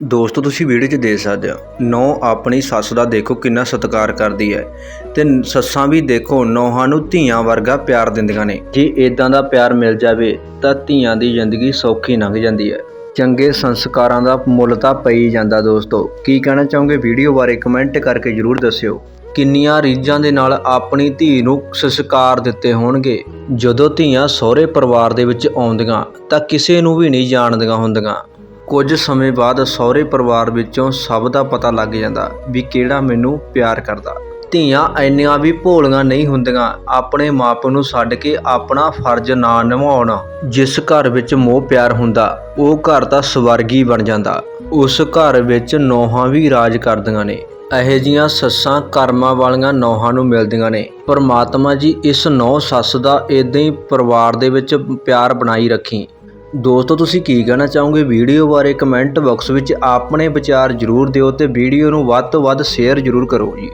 ਦੋਸਤੋ, ਤੁਸੀਂ ਵੀਡੀਓ 'ਚ ਦੇਖ ਸਕਦੇ ਹੋ। ਨੌ ਆਪਣੀ ਸੱਸ ਦਾ ਦੇਖੋ ਕਿੰਨਾ ਸਤਿਕਾਰ ਕਰਦੀ ਹੈ ਤੇ ਸੱਸਾਂ ਵੀ ਦੇਖੋ ਨੌਹਾਂ ਨੂੰ ਧੀਆਂ ਵਰਗਾ ਪਿਆਰ ਦਿੰਦੀਆਂ ਨੇ। ਜੇ ਇਦਾਂ ਦਾ ਪਿਆਰ ਮਿਲ ਜਾਵੇ ਤਾਂ ਧੀਆਂ ਦੀ ਜ਼ਿੰਦਗੀ ਸੌਖੀ ਲੰਘ ਜਾਂਦੀ ਹੈ। ਚੰਗੇ ਸੰਸਕਾਰਾਂ ਦਾ ਮੁੱਲ ਤਾਂ ਪਈ ਜਾਂਦਾ ਦੋਸਤੋ। ਕੀ ਕਹਿਣਾ ਚਾਹੋਗੇ? ਵੀਡੀਓ ਬਾਰੇ ਕਮੈਂਟ ਕਰਕੇ ਜਰੂਰ ਦੱਸਿਓ। ਕਿੰਨੀਆਂ ਰੀਝਾਂ ਦੇ ਨਾਲ ਆਪਣੀ ਧੀ ਨੂੰ ਸੰਸਕਾਰ ਦਿੱਤੇ ਹੋਣਗੇ। ਜਦੋਂ ਧੀਆਂ ਸਹੁਰੇ ਪਰਿਵਾਰ ਦੇ ਵਿੱਚ ਆਉਂਦੀਆਂ ਤਾਂ ਕਿਸੇ ਨੂੰ ਵੀ ਨਹੀਂ ਜਾਣਦੀਆਂ ਹੁੰਦੀਆਂ। ਕੁਝ ਸਮੇਂ ਬਾਅਦ ਸਹੁਰੇ ਪਰਿਵਾਰ ਵਿੱਚੋਂ ਸਭ ਦਾ ਪਤਾ ਲੱਗ ਜਾਂਦਾ ਵੀ ਕਿਹੜਾ ਮੈਨੂੰ ਪਿਆਰ ਕਰਦਾ। ਧੀਆਂ ਇੰਨੀਆਂ ਵੀ ਭੋਲੀਆਂ ਨਹੀਂ ਹੁੰਦੀਆਂ। ਆਪਣੇ ਮਾਪਿਆਂ ਨੂੰ ਛੱਡ ਕੇ ਆਪਣਾ ਫਰਜ਼ ਨਾ ਨਿਭਾਉਣ, ਜਿਸ ਘਰ ਵਿੱਚ ਮੋਹ ਪਿਆਰ ਹੁੰਦਾ, ਉਹ ਘਰ ਤਾਂ ਸਵਰਗੀ ਬਣ ਜਾਂਦਾ। ਉਸ ਘਰ ਵਿੱਚ ਨੌਹਾਂ ਵੀ ਰਾਜ ਕਰਦੀਆਂ ਨੇ। ਇਹੋ ਜੀਆਂ ਸੱਸਾਂ ਕਰਮਾਂ ਵਾਲੀਆਂ ਨੌਹਾਂ ਨੂੰ ਮਿਲਦੀਆਂ ਨੇ। ਪਰਮਾਤਮਾ ਜੀ ਇਸ ਨੌ ਸੱਸ ਦਾ ਇਦਾਂ ਹੀ ਪਰਿਵਾਰ ਦੇ ਵਿੱਚ ਪਿਆਰ ਬਣਾਈ ਰੱਖੀ। ਦੋਸਤੋ, ਤੁਸੀਂ ਕੀ ਕਹਿਣਾ ਚਾਹੋਗੇ? ਵੀਡੀਓ ਬਾਰੇ ਕਮੈਂਟ ਬਾਕਸ ਵਿੱਚ ਆਪਣੇ ਵਿਚਾਰ ਜ਼ਰੂਰ ਦਿਓ ਤੇ ਵੀਡੀਓ ਨੂੰ ਵੱਧ ਤੋਂ ਵੱਧ ਸ਼ੇਅਰ ਜ਼ਰੂਰ ਕਰੋ ਜੀ।